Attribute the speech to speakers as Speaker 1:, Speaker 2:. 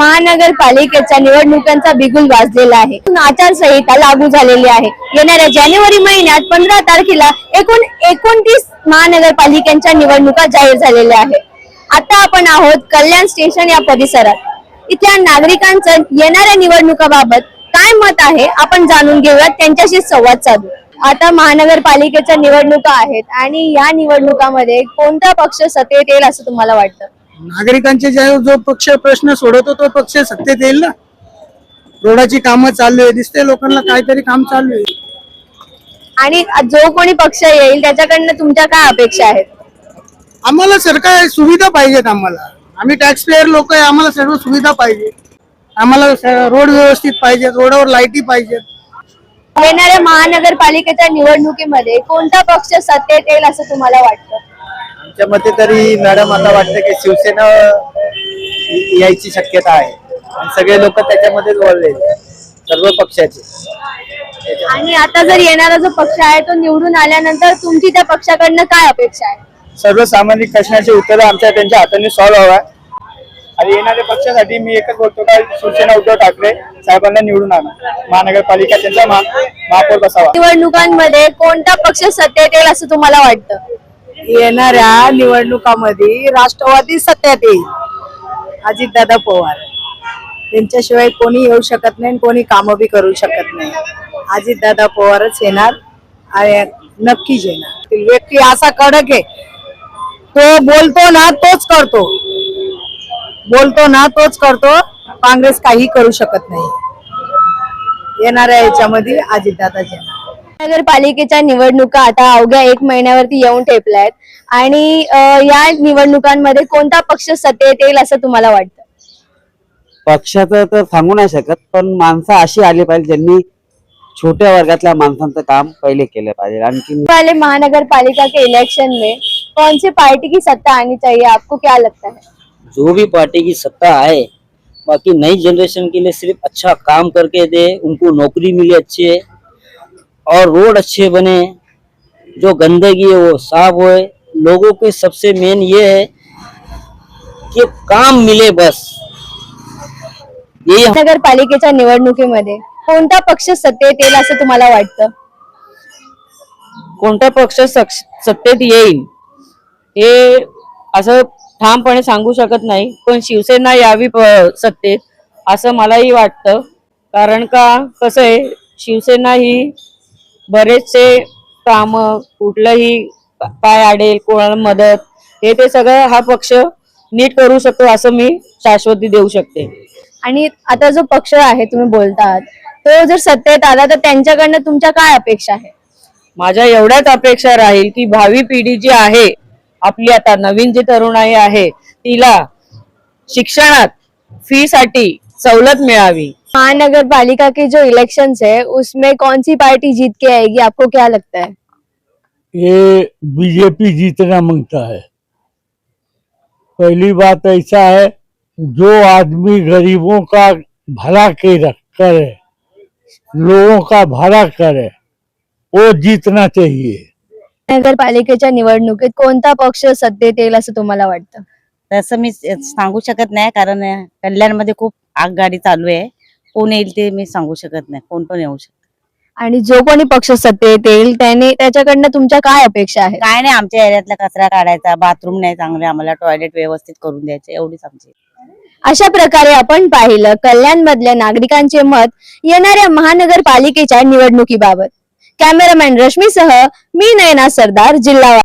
Speaker 1: महानगरपालिकेच्या निवडणुकांचा बिगुल वाजलेला आहे. आचारसंहिता लागू झालेली आहे. येणाऱ्या जानेवारी महिन्यात पंधरा तारखेला एकूण एकोणतीस महानगरपालिकांच्या निवडणुका जाहीर झालेल्या आहेत. आता आपण आहोत कल्याण स्टेशन या परिसरात. इथल्या नागरिकांचं येणाऱ्या निवडणुकाबाबत काय मत आहे आपण जाणून घेऊयात. त्यांच्याशी संवाद साधू. आता महानगरपालिकेच्या निवडणुका आहेत आणि या निवडणुकामध्ये कोणता पक्ष सत्तेत येईल असं तुम्हाला वाटतं?
Speaker 2: नागरिकांचे जे जो पक्ष प्रश्न सोडवतो तो पक्ष सत्तेत येईल ना? रोडाची कामं चालू आहे दिसते लोकांना काहीतरी काम चालू आहे.
Speaker 1: आणि जो कोणी पक्ष येईल त्याच्याकडनं तुमच्या काय अपेक्षा आहेत?
Speaker 2: आम्हाला सरकार सुविधा पाहिजेत आम्हाला. आम्ही टॅक्स पेअर लोक आहे आम्हाला सर्व सुविधा पाहिजे. आम्हाला स- रोड व्यवस्थित पाहिजेत रोडावर लाईटी पाहिजेत
Speaker 1: येणाऱ्या महानगरपालिकेच्या निवडणुकीमध्ये कोणता पक्ष सत्तेत येईल असं तुम्हाला वाटतं?
Speaker 3: आमच्या मते तरी मॅडम आता वाटतं की शिवसेना यायची शक्यता आहे. आणि सगळे लोक त्याच्यामध्येच वळले. सर्व पक्षाचे.
Speaker 1: आणि आता जर येणारा जो पक्ष आहे तो निवडून आल्यानंतर तुमची त्या पक्षाकडनं काय अपेक्षा आहे?
Speaker 3: सर्वसामान्य प्रश्नाचे उत्तर आमच्या त्यांच्या हाताने सॉल्व्ह व्हावा आणि येणाऱ्या पक्षासाठी मी एकच बोलतो का शिवसेना उद्धव ठाकरे साहेबांना निवडून आणा. महानगरपालिका त्यांचा महा- महापौर बसावा.
Speaker 1: निवडणुकांमध्ये कोणता पक्ष सत्तेत येईल असं तुम्हाला वाटतं?
Speaker 4: येणाऱ्या निवडणुकामध्ये राष्ट्रवादी सत्यात येईल. अजितदादा पवार. त्यांच्याशिवाय कोणी येऊ शकत नाही कोणी कामं बी करू शकत नाही. अजितदादा पवारच येणार आणि नक्कीच येणार. व्यक्ती असा कडक आहे. तो बोलतो ना तोच करतो. बोलतो ना तोच करतो. काँग्रेस काही करू शकत नाही. येणाऱ्या याच्यामध्ये अजितदादाच येणार.
Speaker 1: नगरपालिकेच्या निवडणुका आता अवघ्या एक महिन्यावरती येऊन ठेपल्या आहेत आणि या निवडणुकांमध्ये कोणता पक्ष सत्तेत येईल असं तुम्हाला वाटतं?
Speaker 5: पक्षाचं तर सांगू नाही शकत पण माणसं अशी आली पाहिजे ज्यांनी छोट्या वर्गातल्या माणसांचं काम पहिले केलं पाहिजे. आणखी
Speaker 1: वाले महानगरपालिका के इलेक्शन में कौन सी पार्टी की सत्ता आनी चाहिए? आपको क्या लगता है?
Speaker 6: जो भी पार्टी की सत्ता आए बाकी नई जनरेशन के लिए सिर्फ अच्छा काम करके दे उनको नौकरी मिले अच्छे और रोड अच्छे बने जो गंदगी है वो साफ होए। लोगों के सबसे मेन ये है कि काम मिले बस। यही हम-
Speaker 1: नगरपालिकेच्या निवडणुकीमध्ये कोणता पक्ष सत्तेत येईल असं तुम्हाला वाटतं?
Speaker 7: कोणता पक्ष सक्ष- सत्तेत येईल हे असं ठामपणे सांगू शकत नाही पण शिवसेना यावी प- सत्तेत असं मलाही वाटतं. कारण का कसं आहे शिवसेना ही बरेचसे काम कुठलंही काय अडेल कोणाला मदत हे ते सगळं हा पक्ष नीट करू शकतो असं मी शाश्वती देऊ शकते.
Speaker 1: आणि आता जो पक्ष आहे तुम्ही बोलतात तो जर सत्तेत आला तर त्यांच्याकडनं तुमच्या काय अपेक्षा आहे?
Speaker 7: माझ्या एवढ्याच अपेक्षा राहील की भावी पिढी जी आहे आपली आता नवीन जी तरुणाई आहे तिला शिक्षणात फी साठी सवलत मिळावी.
Speaker 1: महानगरपालिका के जो इलेक्शन है उसमें कौन सी पार्टी जीत के आएगी? आपको क्या लगता है?
Speaker 8: ये बीजेपी जीतना माँगता है। पहली बात ऐसा है जो आदमी गरीबों का भला के रख करे लोगों का भला करे वो जीतना चाहिए।
Speaker 1: नगरपालिकेच्या निवडणुकीत कोणता पक्ष सत्तेत येईल असं तुम्हाला वाटतं?
Speaker 9: तसं मी सांगू शकत नाही कारण कल्याणमध्ये खूप आगगाडी चालू आहे. कोण येईल ते मी सांगू शकत नाही. कोण पण येऊ शकत.
Speaker 1: आणि जो कोणी पक्ष सत्तेत येईल त्याने त्याच्याकडनं तुमच्या काय अपेक्षा आहेत?
Speaker 9: काय नाही आमच्या एरियातला कचरा काढायचा बाथरूम नाही चांगले आम्हाला टॉयलेट व्यवस्थित करून द्यायचे एवढीच आमची.
Speaker 1: अशा प्रकारे आपण पाहिलं कल्याण मधल्या नागरिकांचे मत येणाऱ्या महानगरपालिकेच्या निवडणुकीबाबत. कॅमेरामॅन रश्मीसह मी नयना सरदार जिल्हा